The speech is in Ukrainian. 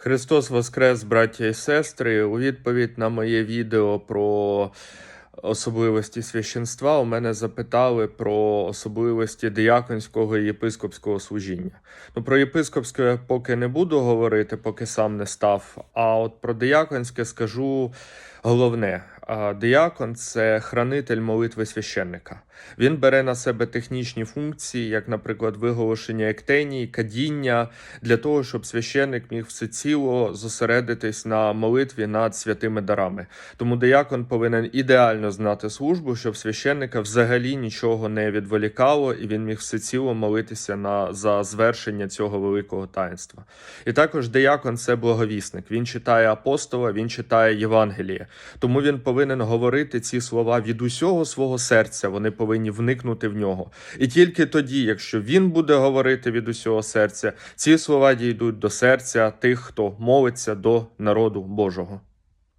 Христос Воскрес, браття і сестри. У відповідь на моє відео про особливості священства у мене запитали про особливості дияконського і єпископського служіння. Ну, про єпископське поки не буду говорити, поки сам не став. А от про дияконське скажу головне. А, Диякон це хранитель молитви священника. Він бере на себе технічні функції, як, наприклад, виголошення ектенії, кадіння, для того, щоб священник міг всеціло зосередитись на молитві над святими дарами. Тому диякон повинен ідеально знати службу, щоб священника взагалі нічого не відволікало, і він міг всеціло молитися на за звершення цього великого таїнства. І також диякон це благовісник. Він читає апостола, він читає Євангеліє. Тому він повинен говорити ці слова від усього свого серця. Вони повинні вникнути в нього. І тільки тоді, якщо він буде говорити від усього серця, ці слова дійдуть до серця тих, хто молиться до народу Божого.